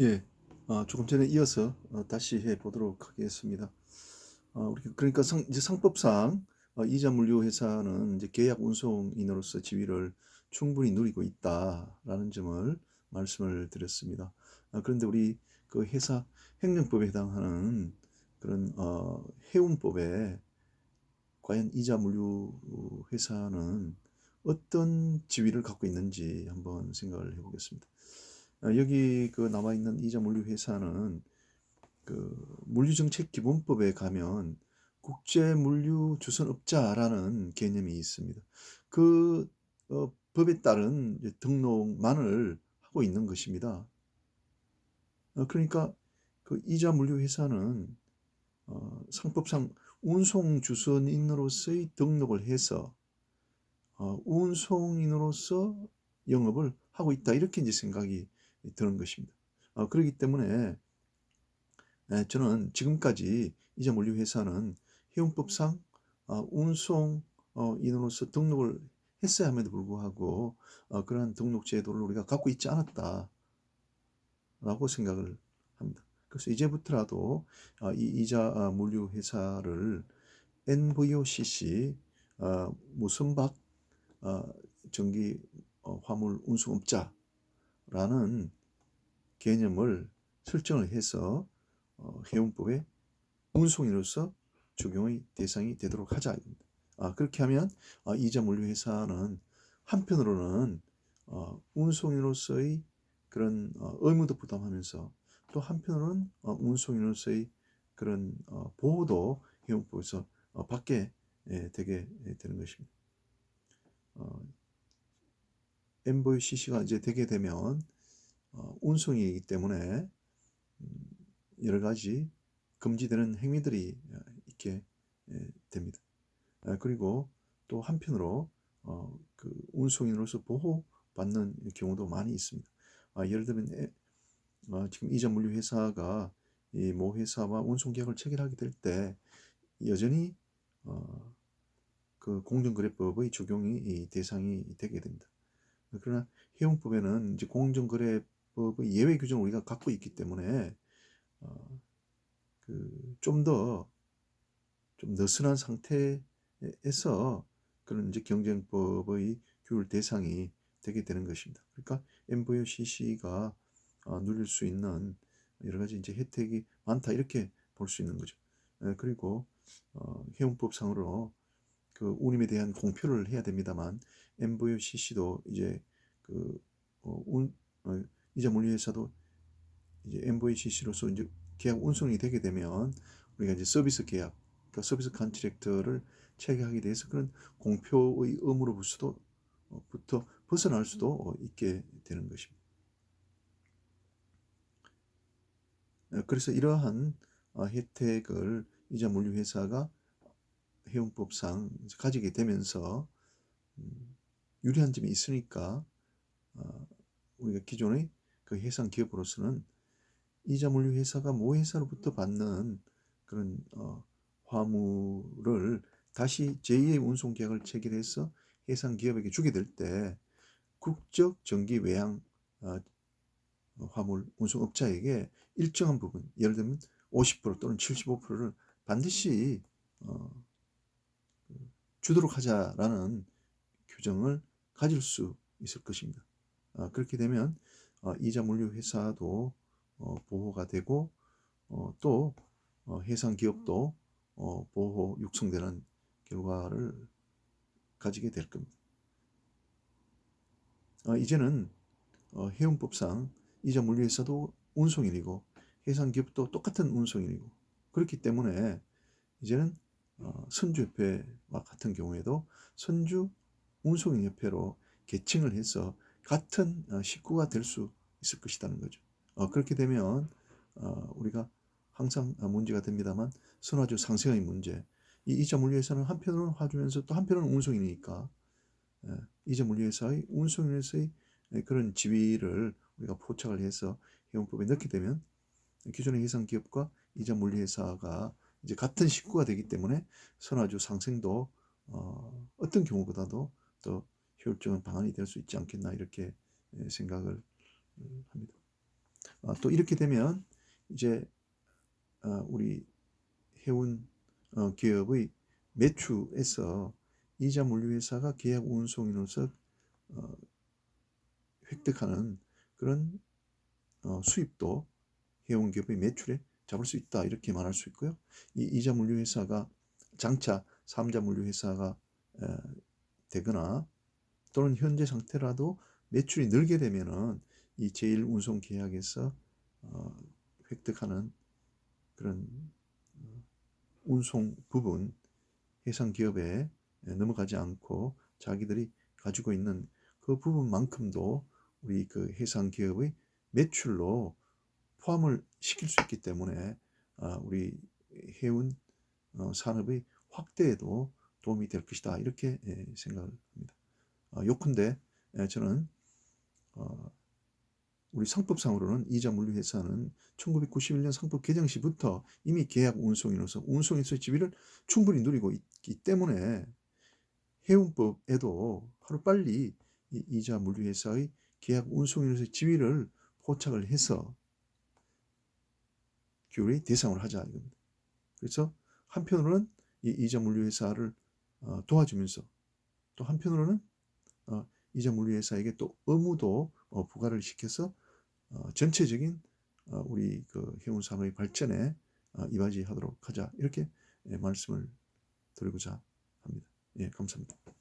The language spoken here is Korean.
예, 어, 조금 전에 이어서 어, 다시 해 보도록 하겠습니다. 어, 우리 그러니까 상, 이제 상법상 어, 이자 물류 회사는 이제 계약 운송인으로서 지위를 충분히 누리고 있다라는 점을 말씀을 드렸습니다. 아, 그런데 우리 그 회사 행정법에 해당하는 그런 어, 해운법에 과연 이자 물류 회사는 어떤 지위를 갖고 있는지 한번 생각을 해보겠습니다. 어, 여기 그 나와 있는 이자 물류 회사는 그 물류정책 기본법에 가면 국제 물류 주선업자라는 개념이 있습니다. 그 어, 법에 따른 등록만을 하고 있는 것입니다. 어, 그러니까 그 이자 물류 회사는 어, 상법상 운송 주선인으로서의 등록을 해서 어, 운송인으로서 영업을 하고 있다 이렇게 이제 생각이 드는 것입니다. 어, 그렇기 때문에 에, 저는 지금까지 이자 물류 회사는 해운법상 어, 운송인으로서 등록을 했어야 함에도 불구하고 어, 그러한 등록 제도를 우리가 갖고 있지 않았다라고 생각을 합니다. 그래서 이제부터라도 어, 이 이자 어, 물류 회사를 NVOCC 어, 무선박 어, 전기 어, 화물 운송업자 라는 개념을 설정을 해서 어, 해운법에 운송인으로서 적용의 대상이 되도록 하자. 아, 그렇게 하면 아, 이자 물류 회사는 한편으로는 어, 운송인으로서의 그런 어, 의무도 부담하면서 또 한편으로는 어, 운송인으로서의 그런 어, 보호도 해운법에서 어, 받게 예, 되게 되는 것입니다. 어, MVCC가 이제 되게 되면 어, 운송이기 때문에 음, 여러 가지 금지되는 행위들이 어, 있게 예, 됩니다. 아, 그리고 또 한편으로 어, 그 운송인으로서 보호받는 경우도 많이 있습니다. 아, 예를 들면 에, 어, 지금 이자 물류 회사가 이 모 회사와 운송 계약을 체결하게 될 때 여전히 어, 그 공정거래법의 적용이 이 대상이 되게 됩니다. 그러나 해운법에는 이제 공정거래법의 예외 규정을 우리가 갖고 있기 때문에 어, 그좀 더 좀 느슨한 상태에서 그런 이제 경쟁법의 규율 대상이 되게 되는 것입니다. 그러니까 MVOCC가 어, 누릴 수 있는 여러 가지 이제 혜택이 많다 이렇게 볼 수 있는 거죠. 에, 그리고 어, 해운법상으로 그 운임에 대한 공표를 해야 됩니다만 MVOCC도 이제 그 어, 운, 어, 이자 물류회사도 이제 MVOCC로서 이제 계약 운송이 되게 되면 우리가 이제 서비스 계약, 그러니까 서비스 컨트랙터를 체결하게 돼서 그런 공표의 의무로부터 부터 벗어날 수도 있게 되는 것입니다. 그래서 이러한 어, 혜택을 이자 물류 회사가 해운법상 가지게 되면서 음, 유리한 점이 있으니까 어, 우리가 기존의 그 해상 기업으로서는 이자 물류 회사가 모 회사로부터 받는 그런 어, 화물을 다시 제2의 운송 계약을 체결해서 해상 기업에게 주게 될 때 국적 전기 외양 어, 화물 운송업자에게 일정한 부분, 예를 들면 50% 또는 75%를 반드시 어, 주도록 하자라는 규정을 가질 수 있을 것입니다. 아, 그렇게 되면 어, 이자 물류 회사도 어, 보호가 되고 어, 또 어, 해상 기업도 어, 보호 육성되는 결과를 가지게 될 겁니다. 어, 이제는 어, 해운법상 이자 물류 회사도 운송인이고 해상 기업도 똑같은 운송인이고 그렇기 때문에 이제는 어, 선주협회와 같은 경우에도 선주 운송인협회로 개칭을 해서 같은 어, 식구가 될 수 있을 것이라는 거죠. 어, 그렇게 되면 어, 우리가 항상 문제가 됩니다만 선화주 상생의 문제. 이 이자 물류회사는 한편으로는 화주면서 또 한편으로는 운송인이니까 예, 이자 물류회사의 운송인에서의 그런 지위를 우리가 포착을 해서 해운법에 넣게 되면 기존의 해상 기업과 이자 물류회사가 이제 같은 식구가 되기 때문에 선화주 상생도 어, 어떤 경우보다도 더 효율적인 방안이 될 수 있지 않겠나 이렇게 생각을 합니다. 어, 또 이렇게 되면 이제 어, 우리 해운 어, 기업의 매출에서 이자 물류회사가 계약 운송인으로서 어, 획득하는 그런 어, 수입도 해운 기업의 매출에 잡을 수 있다 이렇게 말할 수 있고요. 이 이자 물류회사가 장차 삼자 물류회사가 에, 되거나 또는 현재 상태라도 매출이 늘게 되면은 이 제일 운송 계약에서 어, 획득하는 그런 어, 운송 부분 해상 기업에 넘어가지 않고 자기들이 가지고 있는 그 부분만큼도 우리 그 해상 기업의 매출로 포함을 시킬 수 있기 때문에 아, 우리 해운 어, 산업의 확대에도 도움이 될 것이다 이렇게 예, 생각을 합니다. 어, 요컨대 예, 저는 어, 우리 상법상으로는 이자 물류회사는 1991년 상법 개정 시부터 이미 계약 운송인으로서 운송에서 지위를 충분히 누리고 있기 때문에 해운법에도 하루빨리 이 이자 물류회사의 계약 운송인으로서 지위를 포착을 해서 규율의 대상으로 하자 이겁니다. 그래서 한편으로는 이 이자 물류회사를 어, 도와주면서 또 한편으로는 어, 이자 물류회사에게 또 의무도 어, 부과를 시켜서 어, 전체적인 어, 우리 그 해운 산업의 발전에 어, 이바지하도록 하자 이렇게 예, 말씀을 드리고자 합니다. 예, 감사합니다.